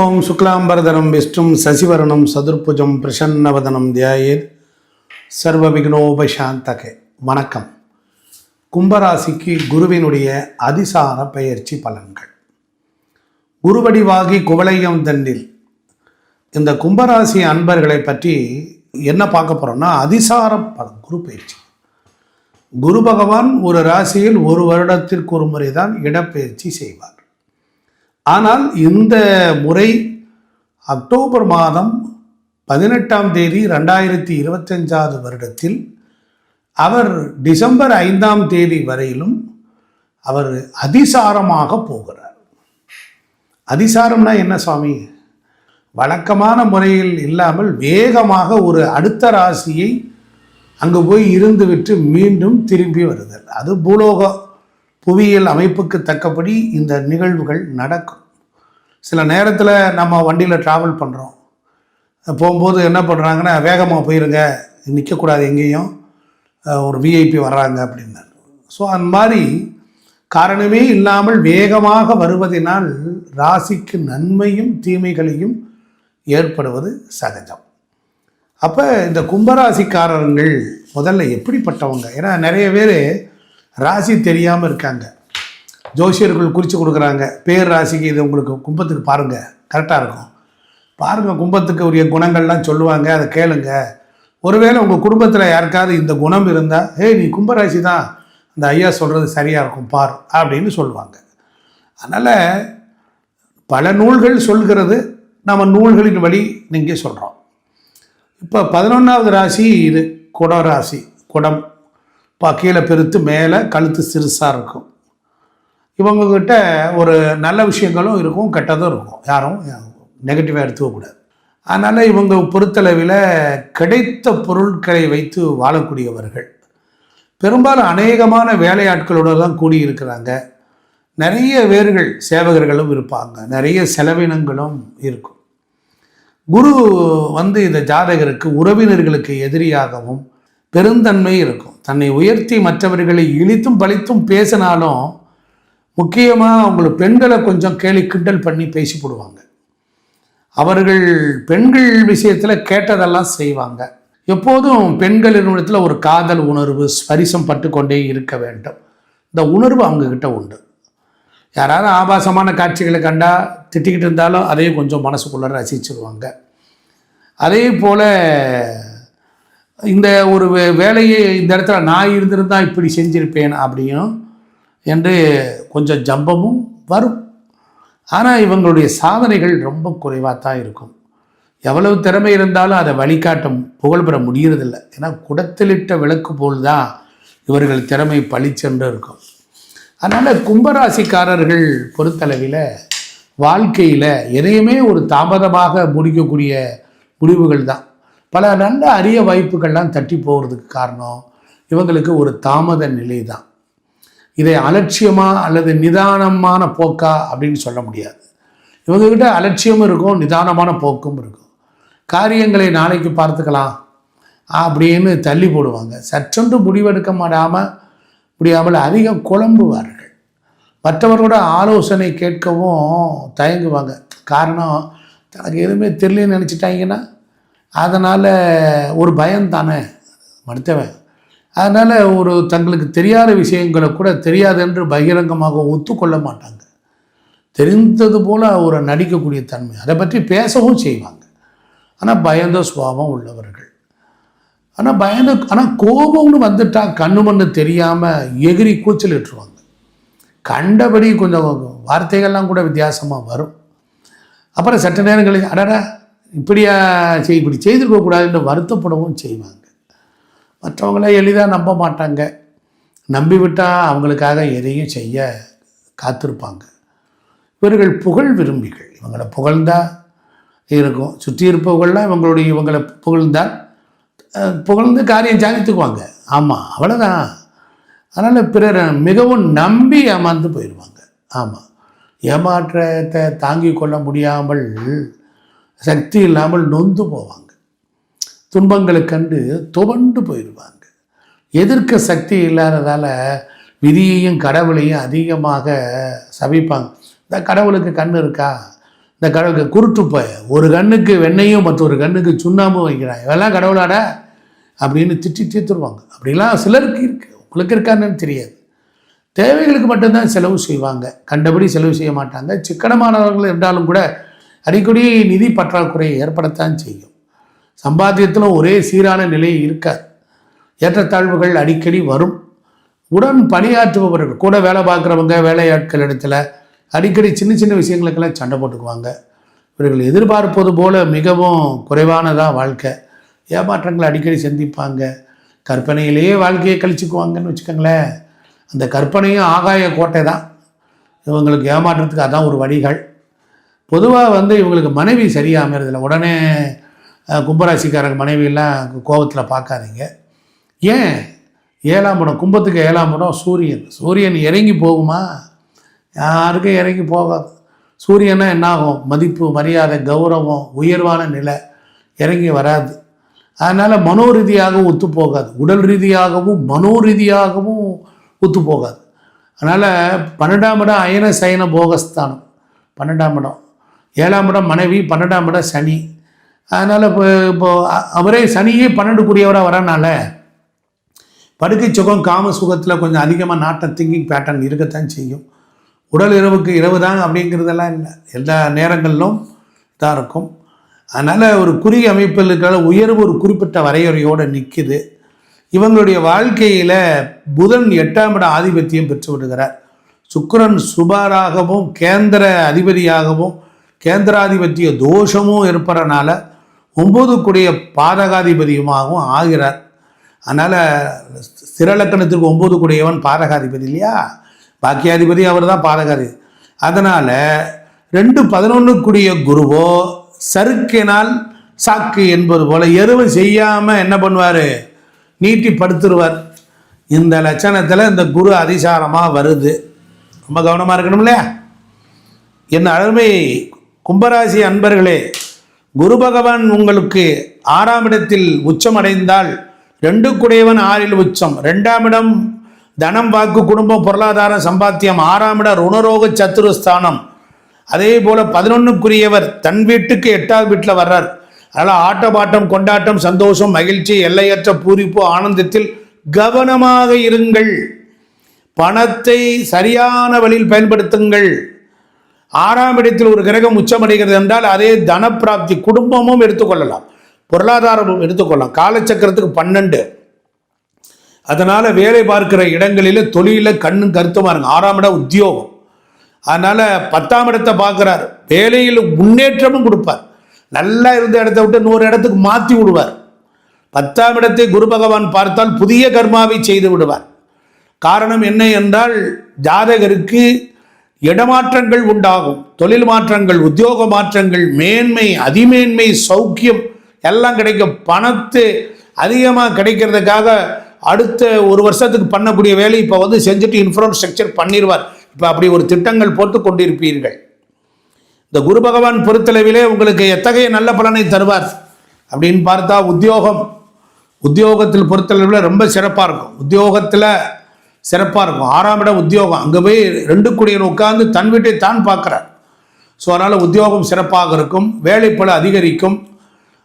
ஓம் சுக்லாம்பரதனம் விஷ்ணும் சசிவரணம் சதுர்புஜம் பிரசன்னவதனம் தியாயேத் சர்வ விக்னோபசாந்தகே வணக்கம். கும்பராசிக்கு குருவினுடைய அதிசார பெயர்ச்சி பலன்கள். குருவடிவாகி குவளையம் தண்டில். இந்த கும்பராசி அன்பர்களை பற்றி என்ன பார்க்க போகிறோம்னா அதிசார பலன் குரு பயிற்சி குரு பகவான் ஒரு ராசியில் ஒரு வருடத்திற்கு ஒரு முறை தான் இடப்பெயர்ச்சி செய்வார். ஆனால் இந்த முறை அக்டோபர் மாதம் பதினெட்டாம் தேதி ரெண்டாயிரத்தி இருபத்தஞ்சாவது வருடத்தில் அவர் டிசம்பர் ஐந்தாம் தேதி வரையிலும் அவர் அதிசாரமாக போகிறார். அதிசாரம்னா என்ன சுவாமி? வழக்கமான முறையில் இல்லாமல் வேகமாக ஒரு அடுத்த ராசியை அங்கு போய் இருந்துவிட்டு மீண்டும் திரும்பி வருதல். அது பூலோக புவியியல் அமைப்புக்கு தக்கபடி இந்த நிகழ்வுகள் நடக்கும். சில நேரத்தில் நம்ம வண்டியில் ட்ராவல் பண்ணுறோம் போகும்போது என்ன பண்ணுறாங்கன்னா வேகமாக போயிருங்க. நிற்கக்கூடாது எங்கேயும். ஒரு விஐபி வர்றாங்க அப்படின்னாரு. ஸோ அந்த மாதிரி காரணமே இல்லாமல் வேகமாக வருவதனால் ராசிக்கு நன்மையும் தீமைகளையும் ஏற்படுவது சகஜம். அப்போ இந்த கும்பராசிக்காரர்கள் முதல்ல எப்படிப்பட்டவங்க? ஏன்னா நிறைய பேர் ராசி தெரியாமல் இருக்காங்க. ஜோசியர்கள் குறித்து கொடுக்குறாங்க. பேர் ராசிக்கு இது உங்களுக்கு கும்பத்துக்கு பாருங்கள் கரெக்டாக இருக்கும். பாருங்கள் கும்பத்துக்கு உரிய குணங்கள்லாம் சொல்லுவாங்க. அதை கேளுங்க. ஒருவேளை உங்கள் குடும்பத்தில் யாருக்காவது இந்த குணம் இருந்தால் ஏய் நீ கும்பராசி தான் அந்த ஐயா சொல்கிறது சரியாக இருக்கும் பார். அப்படின்னு சொல்லுவாங்க. அதனால் பல நூல்கள் சொல்கிறது நம்ம நூல்களின் வழி நீங்கள் சொல்கிறோம் இப்போ பதினொன்றாவது ராசி இது குடம் ராசி. குடம். இப்போ கீழே பெருத்து மேலே கழுத்து சிறுசாக இருக்கும். இவங்கக்கிட்ட ஒரு நல்ல விஷயங்களும் இருக்கும் கெட்டதும் இருக்கும். யாரும் நெகட்டிவாக எடுத்துக்கக்கூடாது அதனால் இவங்க பொறுத்தளவில் கிடைத்த பொருட்களை வைத்து வாழக்கூடியவர்கள். பெரும்பாலும் அநேகமான வேலையாட்களோடு தான் கூடியிருக்கிறாங்க. நிறைய வேர்கள் சேவகர்களும் இருப்பாங்க. நிறைய செலவினங்களும் இருக்கும். குரு வந்து இந்த ஜாதகருக்கு உறவினர்களுக்கு எதிரியாகவும் பெருந்தன்மை இருக்கும். தன்னை உயர்த்தி மற்றவர்களை இழித்தும் பழித்தும் பேசினாலும் முக்கியமாக அவங்களுக்கு பெண்களை கொஞ்சம் கேலி கிண்டல் பண்ணி பேசி போடுவாங்க. அவர்கள் பெண்கள் விஷயத்தில் கேட்டதெல்லாம் செய்வாங்க. எப்போதும் பெண்களிடத்தில் ஒரு காதல் உணர்வு ஸ்பரிசம் பட்டுக்கொண்டே இருக்க வேண்டும். இந்த உணர்வு அவங்கக்கிட்ட உண்டு. யாராவது ஆபாசமான காட்சிகளை கண்டா திட்டிக்கிட்டு இருந்தாலும் அதையும் கொஞ்சம் மனசுக்குள்ளே ரசிச்சிருவாங்க. அதே போல் இந்த ஒரு வே- வேலையை இந்த இடத்துல நான் இருந்திருந்தால் இப்படி செஞ்சிருப்பேன் அப்படியும் என்று கொஞ்சம் ஜம்பமும் வரும். ஆனால் இவங்களுடைய சாதனைகள் ரொம்ப குறைவாக தான் இருக்கும். எவ்வளவு திறமை இருந்தாலும் அதை வழிகாட்டும் புகழ் பெற முடியறதில்ல. ஏன்னா குடத்திலிட்ட விளக்கு போல் தான் இவர்கள் திறமை பழிச்சென்று இருக்கும். அதனால் கும்பராசிக்காரர்கள் பொறுத்தளவில் வாழ்க்கையில் எதையுமே ஒரு தாமதமாக முடிக்கக்கூடிய முடிவுகள் தான். பல நல்ல அரிய வாய்ப்புகள்லாம் தட்டி போகிறதுக்கு காரணம் இவங்களுக்கு ஒரு தாமத நிலை தான். இதை அலட்சியமா அல்லது நிதானமான போக்கா அப்படின்னு சொல்ல முடியாது. இவங்ககிட்ட அலட்சியமும் இருக்கும் நிதானமான போக்கும் இருக்கும். காரியங்களை நாளைக்கு பார்த்துக்கலாம் அப்படின்னு தள்ளி போடுவாங்க. சற்றொன்று முடிவெடுக்க மாட்டாமல் முடியாமல் அதிகம் குழம்புவார்கள். மற்றவர்களோட ஆலோசனை கேட்கவும் தயங்குவாங்க. காரணம் தனக்கு எதுவுமே தெரியலன்னு நினச்சிட்டாங்கன்னா அதனால் ஒரு பயம் தானே மடுத்தவன் அதனால் ஒரு தங்களுக்கு தெரியாத விஷயங்களை கூட தெரியாது என்று பகிரங்கமாக ஒத்துக்கொள்ள மாட்டாங்க. தெரிந்தது போல் ஒரு நடிக்கக்கூடிய தன்மை. அதை பற்றி பேசவும் செய்வாங்க. ஆனால் பயந்த சுபாவம் உள்ளவர்கள். ஆனால் பயந்த ஆனால் கோபம்னு வந்துட்டால் கண்ணு மண்ணு தெரியாமல் எகிரி கூச்சல் இட்டுருவாங்க. கண்டபடி கொஞ்சம் வார்த்தைகள்லாம் கூட வித்தியாசமாக வரும். அப்புறம் சட்ட நேரங்களில் அடடா இப்படியா செய் இப்படி செய்திருக்கக்கூடாதுன்னு வருத்தப்படவும் செய்வாங்க. மற்றவங்கள எளிதாக நம்ப மாட்டாங்க. நம்பி விட்டால் அவங்களுக்காக எதையும் செய்ய காத்திருப்பாங்க. இவர்கள் புகழ் விரும்பிகள். இவங்களை புகழ்ந்தா இருக்கும். சுற்றி இருப்பவர்கள்லாம் இவங்களுடைய இவங்களை புகழ்ந்தால் புகழ்ந்து காரியம் சாதித்துக்குவாங்க. ஆமாம் அவ்வளோதான் அதனால் பிறர் மிகவும் நம்பி ஏமாந்து போயிடுவாங்க. ஆமாம் ஏமாற்றத்தை தாங்கிக் கொள்ள முடியாமல் சக்தி இல்லாமல் நொந்து போவாங்க. துன்பங்களை கண்டு துவண்டு போயிடுவாங்க. எதிர்க்க சக்தி இல்லாததால் விதியையும் கடவுளையும் அதிகமாக சபிப்பாங்க. இந்த கடவுளுக்கு கண் இருக்கா? இந்த கடவுளுக்கு குருட்டு போய் ஒரு கண்ணுக்கு வெண்ணையும் மற்றொரு கண்ணுக்கு சுண்ணாமும் வைக்கிறான் இவெல்லாம் கடவுளாடா? அப்படின்னு திட்டி தீர்த்துருவாங்க. அப்படிலாம் சிலருக்கு இருக்குது உங்களுக்கு இருக்கான்னு தெரியாது. தேவைகளுக்கு மட்டும்தான் செலவு செய்வாங்க. கண்டபடி செலவு செய்ய மாட்டாங்க. சிக்கனமானவர்கள் இருந்தாலும் கூட அடிக்கடி நிதி பற்றாக்குறை ஏற்படத்தான் செய்யும். சம்பாத்தியத்தில் ஒரே சீரான நிலை இருக்காது. ஏற்றத்தாழ்வுகள் அடிக்கடி வரும். உடன் பணியாற்றுபவர்கள் கூட வேலை பார்க்குறவங்க வேலையாட்கள் இடத்துல அடிக்கடி சின்ன சின்ன விஷயங்களுக்கெல்லாம் சண்டை போட்டுக்குவாங்க. இவர்கள் எதிர்பார்ப்பது போல மிகவும் குறைவானதாக வாழ்க்கை. ஏமாற்றங்களை அடிக்கடி சந்திப்பாங்க. கற்பனையிலேயே வாழ்க்கையை கழிச்சுக்குவாங்கன்னு வச்சுக்கோங்களேன். அந்த கற்பனையும் ஆகாய கோட்டை தான் இவங்களுக்கு ஏமாற்றத்துக்கு அதான் ஒரு வழிகள். பொதுவாக வந்து இவங்களுக்கு மனைவி சரியாக உடனே கும்பராசிக்காரங்க மனைவியெல்லாம் கோபத்தில் பார்க்காதீங்க. ஏன்? ஏழாம் படம் கும்பத்துக்கு ஏழாம் படம் சூரியன். சூரியன் இறங்கி போகுமா? யாருக்கும் இறங்கி போகாது. சூரியனா என்ன ஆகும் மதிப்பு மரியாதை கௌரவம் உயர்வான நிலை இறங்கி வராது. அதனால் மனோ ரீதியாகவும் ஒத்து போகாது. உடல் ரீதியாகவும் மனோ ரீதியாகவும் ஒத்து போகாது. அதனால் பன்னெண்டாம் இடம் அயன சயன போகஸ்தானம். பன்னெண்டாம் இடம். ஏழாம் இடம் மனைவி பன்னெண்டாம் இடம் சனி. அதனால் இப்போ இப்போ அவரே சனியே பன்னெண்டுக்குரியவராக வரனால படுக்கை சுகம் காம சுகத்தில் கொஞ்சம் அதிகமாக நாட்டம் திங்கிங் பேட்டர்ன் இருக்கத்தான் செய்யும். உடல் இரவுக்கு இரவு தான் அப்படிங்கிறதெல்லாம் இல்லை. எல்லா நேரங்களிலும் இதாக இருக்கும். அதனால் ஒரு குறுகிய அமைப்பில் இருக்கிற உயர்வு ஒரு குறிப்பிட்ட வரையறையோடு நிற்கிது இவங்களுடைய வாழ்க்கையில் புதன் எட்டாம் இட ஆதிபத்தியம் பெற்று விடுகிறார். சுக்கரன் சுபாராகவும் கேந்திர அதிபதியாகவும் கேந்திராதிபத்திய தோஷமும் இருப்பறனால பாதகாதிபதியுமாகவும் ஆகிறார். அதனால் ஸ்திரலக்கணத்திற்கு ஒன்பது கூடியவன் பாதகாதிபதி இல்லையா? பாக்கியாதிபதி அவர் தான் பாதகாதி. அதனால் ரெண்டு பதினொன்றுக்குரிய குருவோ சறுக்கினால் சாக்கு என்பது போல எருவு செய்யாமல் என்ன பண்ணுவார்? நீட்டி படுத்துருவார். இந்த லட்சணத்தில் இந்த குரு அதிசாரமாக வருது. ரொம்ப கவனமாக இருக்கணும் இல்லையா? என் அருமை கும்பராசி அன்பர்களே குரு பகவான் உங்களுக்கு ஆறாம் இடத்தில் உச்சமடைந்தால் ரெண்டு குடையவன் ஆறில் உச்சம். ரெண்டாம் இடம் தனம் வாக்கு குடும்பம் பொருளாதாரம் சம்பாத்தியம். ஆறாம் இட ருணரோக சத்துருஸ்தானம். அதே போல பதினொன்றுக்குரியவர் தன் வீட்டுக்கு எட்டாவது வீட்டில் வர்றார். அதனால் ஆட்டப்பாட்டம் கொண்டாட்டம் சந்தோஷம் மகிழ்ச்சி எல்லையற்ற பூரிப்பு ஆனந்தத்தில் கவனமாக இருங்கள். பணத்தை சரியான வழியில் பயன்படுத்துங்கள். ஆறாம் இடத்தில் ஒரு கிரகம் உச்சமடைகிறது என்றால் அதே தனப்பிராப்தி குடும்பமும் எடுத்துக்கொள்ளலாம். பொருளாதாரமும் எடுத்துக்கொள்ளலாம். காலச்சக்கரத்துக்கு பன்னெண்டு. அதனால் வேலை பார்க்கிற இடங்களில் தொழிலில் கண்ணும் கருத்துமா இருக்கும் ஆறாம் இடம் உத்தியோகம். அதனால் பத்தாம் இடத்தை பார்க்குறாரு. வேலையில் முன்னேற்றமும் கொடுப்பார். நல்லா இருந்த இடத்த விட்டு நூறு இடத்துக்கு மாற்றி விடுவார். பத்தாம் இடத்தை குரு பகவான் பார்த்தால் புதிய கர்மாவை செய்து விடுவார். காரணம் என்ன என்றால் ஜாதகருக்கு இடமாற்றங்கள் உண்டாகும். தொழில் மாற்றங்கள் உத்தியோக மாற்றங்கள் மேன்மை அதிமேன்மை சௌக்கியம் எல்லாம் கிடைக்கும். பணத்து அதிகமாக கிடைக்கிறதுக்காக அடுத்த ஒரு வருஷத்துக்கு பண்ணக்கூடிய வேலை இப்போ வந்து செஞ்சுட்டு இன்ஃப்ராஸ்ட்ரக்சர் பண்ணிடுவார் இப்போ அப்படி ஒரு திட்டங்கள் போட்டு கொண்டிருப்பீர்கள். இந்த குரு பகவான் பொறுத்தளவிலே உங்களுக்கு எத்தகைய நல்ல பலனை தருவார் அப்படின்னு பார்த்தா உத்தியோகம். உத்தியோகத்தில் பொறுத்தளவில் ரொம்ப சிறப்பாக இருக்கும். உத்தியோகத்தில் சிறப்பாக இருக்கும். ஆறாம் இடம் உத்தியோகம். அங்கே போய் ரெண்டு குடியன் உட்கார்ந்து தன் வீட்டை தான் பார்க்குறார். ஸோ அதனால் உத்தியோகம் சிறப்பாக இருக்கும். வேலைப்பள அதிகரிக்கும்.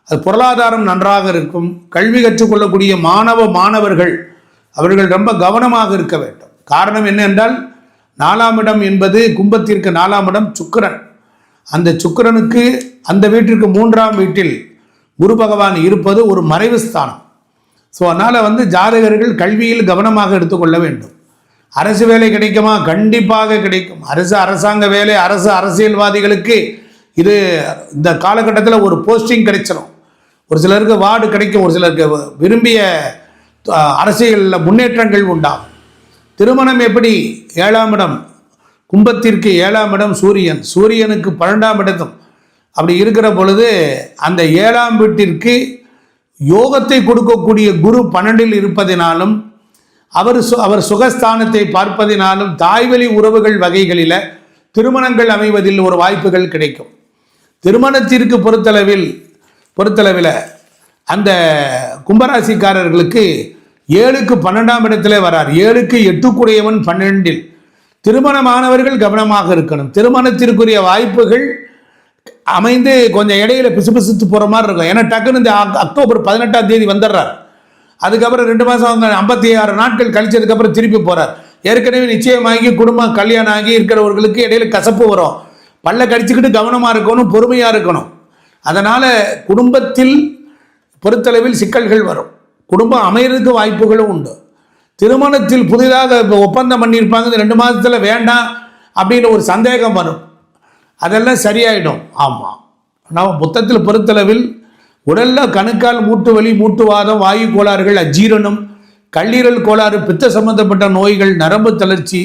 அது பொருளாதாரம் நன்றாக இருக்கும். கல்வி கற்றுக்கொள்ளக்கூடிய மாணவ மாணவர்கள் அவர்கள் ரொம்ப கவனமாக இருக்க வேண்டும். காரணம் என்ன என்றால் நாலாம் இடம் என்பது கும்பத்திற்கு நாலாம் இடம் சுக்கிரன். அந்த சுக்கிரனுக்கு அந்த வீட்டிற்கு மூன்றாம் வீட்டில் குரு பகவான் இருப்பது ஒரு மறைவு ஸ்தானம் ஸோ அதனால் வந்து ஜாதகர்கள் கல்வியில் கவனமாக எடுத்துக்கொள்ள வேண்டும். அரசு வேலை கிடைக்குமா? கண்டிப்பாக கிடைக்கும். அரசு அரசாங்க வேலை அரசு அரசியல்வாதிகளுக்கு இது இந்த காலகட்டத்தில் ஒரு போஸ்டிங் கிடைச்சிடும் ஒரு சிலருக்கு வார்டு கிடைக்கும் ஒரு சிலருக்கு விரும்பிய அரசியலில் முன்னேற்றங்கள் உண்டாகும். திருமணம் எப்படி? ஏழாம் இடம். கும்பத்திற்கு ஏழாம் இடம் சூரியன். சூரியனுக்கு பன்னெண்டாம் இடத்தும். அப்படி இருக்கிற பொழுது அந்த ஏழாம் வீட்டிற்கு யோகத்தை கொடுக்கக்கூடிய குரு பன்னெண்டில் இருப்பதினாலும் அவர் சு அவர் சுகஸ்தானத்தை பார்ப்பதினாலும் தாய்வழி உறவுகள் வகைகளில் திருமணங்கள் அமைவதில் ஒரு வாய்ப்புகள் கிடைக்கும். திருமணத்திற்கு பொறுத்தளவில் பொறுத்தளவில் அந்த கும்பராசிக்காரர்களுக்கு ஏழுக்கு பன்னெண்டாம் இடத்துல வரார். ஏழுக்கு எட்டுக்குடையவன் பன்னெண்டில். திருமணமானவர்கள் கவனமாக இருக்கணும். திருமணத்திற்குரிய வாய்ப்புகள் அமைந்து கொஞ்சம் இடையில பிசு பிசுத்து போகிற மாதிரி இருக்கும். ஏன்னா டக்குன்னு இந்த அக்- அக்டோபர் பதினெட்டாம் தேதி வந்துடுறார். அதுக்கப்புறம் ரெண்டு மாதம் ஐம்பத்தி ஆறு நாட்கள் கழிச்சதுக்கப்புறம் திருப்பி போகிறார் ஏற்கனவே நிச்சயமாகி குடும்பம் கல்யாணம் ஆகி இருக்கிறவர்களுக்கு இடையில கசப்பு வரும். பல்ல கடிச்சுக்கிட்டு கவனமாக இருக்கணும் பொறுமையாக இருக்கணும். அதனால் குடும்பத்தில் பொறுத்தளவில் சிக்கல்கள் வரும். குடும்பம் அமையிறதுக்கு வாய்ப்புகளும் உண்டு. திருமணத்தில் புதிதாக ஒப்பந்தம் பண்ணியிருப்பாங்க இந்த ரெண்டு மாதத்தில் வேண்டாம் அப்படின்னு ஒரு சந்தேகம் வரும். அதெல்லாம் சரியாயிடும். ஆமாம் நம்ம புத்தத்தில் பொறுத்தளவில் உடலில் கணுக்கால் மூட்டு வலி மூட்டுவாதம் வாயு கோளாறுகள் அஜீரணம் கல்லீரல் கோளாறு பித்த சம்பந்தப்பட்ட நோய்கள் நரம்பு தளர்ச்சி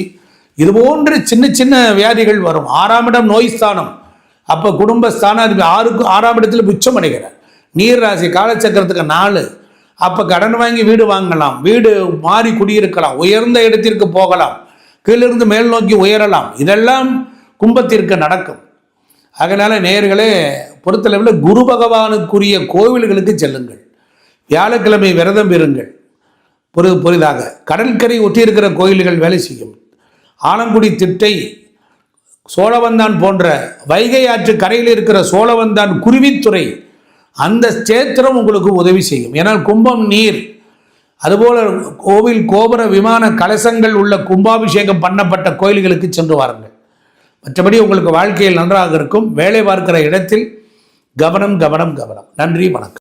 இது போன்ற சின்ன சின்ன வியாதிகள் வரும். ஆறாம் இடம் நோய் ஸ்தானம். அப்போ குடும்ப ஸ்தானாதிபதி ஆறுக்கு ஆறாம் இடத்துல புச்சம் அடைகிறார். நீர் ராசி காலச்சக்கரத்துக்கு நாலு. அப்போ கடன் வாங்கி வீடு வாங்கலாம். வீடு மாறி குடியிருக்கலாம். உயர்ந்த இடத்திற்கு போகலாம். கீழிருந்து மேல் நோக்கி உயரலாம். இதெல்லாம் கும்பத்திற்கு நடக்கும். அதனால் நேயர்களே பொறுத்தளவில் குரு பகவானுக்குரிய கோவில்களுக்கு செல்லுங்கள். வியாழக்கிழமை விரதம் பெறுங்கள் புரி புரிதாக. கடற்கரை ஒட்டியிருக்கிற கோயில்கள் வேலை செய்யும். ஆலங்குடி திட்டை சோழவந்தான் போன்ற வைகை ஆற்று கரையில் இருக்கிற சோழவந்தான் குருவித்துறை அந்த சேத்திரம் உங்களுக்கு உதவி செய்யும். ஏன்னா கும்பம் நீர் அதுபோல கோவில் கோபுர விமான கலசங்கள் உள்ள கும்பாபிஷேகம் பண்ணப்பட்ட கோயில்களுக்கு சென்று வாருங்கள். மற்றபடி உங்களுக்கு வாழ்க்கையில் நன்றாக இருக்கும். வேலை பார்க்கிற இடத்தில் கவனம் கவனம் கவனம். நன்றி வணக்கம்.